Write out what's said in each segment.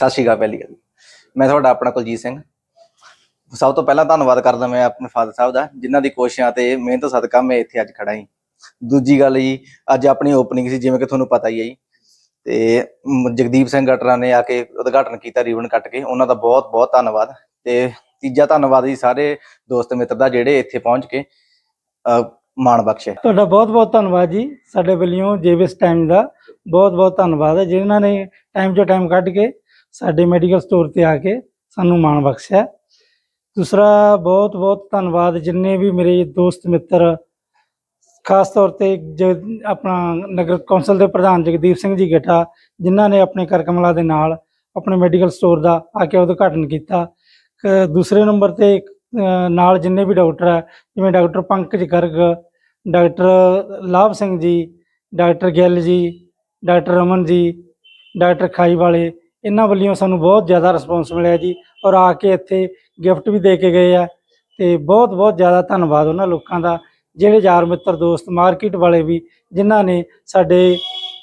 ਸਤਿ ਸ਼੍ਰੀ ਅਕਾਲ ਪਹਿਲੀ ਗੱਲ। ਮੈਂ ਤੁਹਾਡਾ ਆਪਣਾ ਕੁਲਜੀਤ ਸਿੰਘ। ਸਭ ਤੋਂ ਪਹਿਲਾਂ ਧੰਨਵਾਦ ਕਰਦਾ ਮੈਂ ਆਪਣੇ ਫਾਦਰ ਸਾਹਿਬ ਦਾ, ਜਿਨ੍ਹਾਂ ਦੀ ਕੋਸ਼ਿਸ਼ਾਂ ਤੇ ਮਿਹਨਤ ਸਦਕਾ ਮੈਂ ਇੱਥੇ ਅੱਜ ਖੜਾ ਹਾਂ ਦੂਜੀ ਗੱਲ ਜੀ, ਅੱਜ ਆਪਣੀ ਓਪਨਿੰਗ ਸੀ, ਜਿਵੇਂ ਕਿ ਤੁਹਾਨੂੰ ਪਤਾ ਹੀ ਹੈ ਜੀ। ਤੇ ਜਗਦੀਪ ਸਿੰਘ ਗਟਰਾ ਨੇ ਆ ਕੇ ਉਦਘਾਟਨ ਕੀਤਾ, ਰੀਬਨ ਕੱਟ ਕੇ। ਉਹਨਾਂ ਦਾ ਬਹੁਤ ਬਹੁਤ ਧੰਨਵਾਦ। ਤੇ ਤੀਜਾ ਧੰਨਵਾਦ ਜੀ, ਸਾਰੇ ਦੋਸਤ ਮਿੱਤਰ ਦਾ ਜਿਹੜੇ ਇੱਥੇ ਪਹੁੰਚ ਕੇ ਮਾਣ ਬਖਸ਼ੇ। ਤੁਹਾਡਾ ਬਹੁਤ-ਬਹੁਤ ਧੰਨਵਾਦ ਜੀ, ਸਾਡੇ ਵੱਲੋਂ ਜੇਵਿਸ ਟਾਈਮ ਦਾ ਬਹੁਤ-ਬਹੁਤ ਧੰਨਵਾਦ ਹੈ, ਜਿਨ੍ਹਾਂ ਨੇ ਟਾਈਮ ਚੋਂ ਟਾਈਮ ਕੱਢ ਕੇ ਸਾਡੇ ਮੈਡੀਕਲ ਸਟੋਰ ਤੇ ਆ ਕੇ ਸਾਨੂੰ ਮਾਣ ਬਖਸ਼ਿਆ ਦੂਸਰਾ ਬਹੁਤ-ਬਹੁਤ ਧੰਨਵਾਦ ਜਿੰਨੇ ਵੀ ਮੇਰੇ ਦੋਸਤ ਮਿੱਤਰ, ਖਾਸ ਤੌਰ ਤੇ ਜ- ਆਪਣਾ ਨਗਰ ਕੌਂਸਲ ਦੇ ਪ੍ਰਧਾਨ ਜਗਦੀਪ ਸਿੰਘ ਜੀ ਗੇਠਾ ਜਿਨ੍ਹਾਂ ਨੇ ਆਪਣੇ ਕਰ ਕਮਲਾ ਦੇ ਨਾਲ ਆਪਣੇ ਮੈਡੀਕਲ ਸਟੋਰ ਦਾ ਆ ਕੇ ਉਦਘਾਟਨ ਕੀਤਾ। ਦੂਸਰੇ ਨੰਬਰ ਤੇ ਨਾਲ ਜਿੰਨੇ ਵੀ ਡਾਕਟਰ ਹੈ, ਜਿਵੇਂ ਡਾਕਟਰ ਪੰਕਜ ਗਰਗ ਡਾਕਟਰ ਲਾਭ Singh ji doctor Gill ji doctor Raman ji doctor ਖਾਈ ਵਾਲੇ ਇਹਨਾਂ ਵੱਲੋਂ ਸਾਨੂੰ ਬਹੁਤ ਜ਼ਿਆਦਾ ਰਿਸਪੌਂਸ ਮਿਲਿਆ ਜੀ ਔਰ ਆ ਕੇ ਇੱਥੇ ਗਿਫਟ ਵੀ ਦੇ ਕੇ ਗਏ ਆ ਤੇ ਬਹੁਤ ਬਹੁਤ ਜ਼ਿਆਦਾ ਧੰਨਵਾਦ ਉਹਨਾਂ ਲੋਕਾਂ ਦਾ ਜਿਹੜੇ ਯਾਰ ਮਿੱਤਰ ਦੋਸਤ ਮਾਰਕੀਟ ਵਾਲੇ ਵੀ ਜਿਨ੍ਹਾਂ ਨੇ ਸਾਡੇ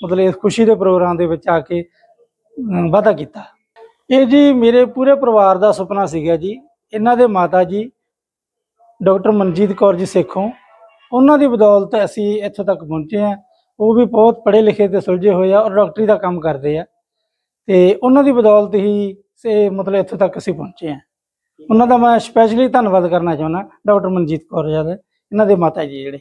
ਮਤਲਬ ਇਸ ਖੁਸ਼ੀ ਦੇ ਪ੍ਰੋਗਰਾਮ ਦੇ ਵਿੱਚ ਆ ਕੇ ਅਮ, ਵਾਅਦਾ ਕੀਤਾ। ਇਹ ਜੀ ਮੇਰੇ ਪੂਰੇ ਪਰਿਵਾਰ ਦਾ ਸੁਪਨਾ ਸੀਗਾ ਜੀ। ਇਹਨਾਂ ਦੇ ਮਾਤਾ ਜੀ ਡਾਕਟਰ ਮਨਜੀਤ ਕੌਰ ਜੀ ਸੇਖੋਂ ਉਹਨਾਂ ਦੀ ਬਦੌਲਤ ਅਸੀਂ ਇੱਥੋਂ ਤੱਕ ਪਹੁੰਚੇ ਹਾਂ। ਉਹ ਵੀ ਬਹੁਤ ਪੜ੍ਹੇ ਲਿਖੇ ਤੇ ਸੁਲਝੇ ਹੋਏ ਆ ਔਰ ਡਾਕਟਰੀ ਦਾ ਕੰਮ ਕਰਦੇ ਆ। ਤੇ ਉਹਨਾਂ ਦੀ ਬਦੌਲਤ ਹੀ ਸੇ ਮਤਲਬ ਇੱਥੋਂ ਤੱਕ ਅਸੀਂ ਪਹੁੰਚੇ ਹਾਂ। ਉਹਨਾਂ ਦਾ ਮੈਂ ਸਪੈਸ਼ਲੀ ਧੰਨਵਾਦ ਕਰਨਾ ਚਾਹੁੰਦਾ, ਡਾਕਟਰ ਮਨਜੀਤ ਕੌਰ ਜੀ ਦਾ, ਇਹਨਾਂ ਦੇ ਮਾਤਾ ਜੀ ਜਿਹੜੇ।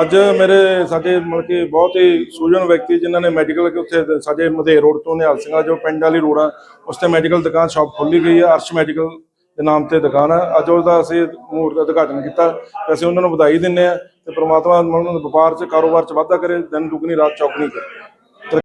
ਅੱਜ ਮੇਰੇ ਸਾਡੇ ਮਤਲਬ ਕਿ ਬਹੁਤ ਹੀ ਸੂਝਣ ਵਿਅਕਤੀ ਜਿਨ੍ਹਾਂ ਨੇ ਮੈਡੀਕਲ ਕੇ ਉੱਥੇ ਸਾਡੇ ਮਧੇਰ ਰੋਡ ਤੋਂ ਨਿਹਾਲ ਸਿੰਘਾ ਜੋ ਪਿੰਡ ਵਾਲੀ ਰੋਡ ਆ, ਉਸ ਤੇ ਮੈਡੀਕਲ ਦੁਕਾਨ ਸ਼ਾਪ ਖੋਲੀ ਗਈ ਹੈ ਅਰਸ਼ ਮੈਡੀਕਲ ਦੇ ਨਾਮ ਤੇ ਦੁਕਾਨ ਆ। ਅੱਜ ਉਸ ਅਸੀਂ ਮੂਰਤ ਦਾ ਉਦਘਾਟਨ ਕੀਤਾ, ਤੇ ਅਸੀਂ ਉਹਨਾਂ ਨੂੰ ਵਧਾਈ ਦਿੰਦੇ ਆ, ਤੇ ਪ੍ਰਮਾਤਮਾ ਉਹਨਾਂ ਨੂੰ ਵਪਾਰ 'ਚ, ਕਾਰੋਬਾਰ 'ਚ ਵਾਧਾ ਕਰੇ, ਦਿਨ ਦੁਗਣੀ, ਰਾਤ ਚੌਗਣੀ ਕਰੇ।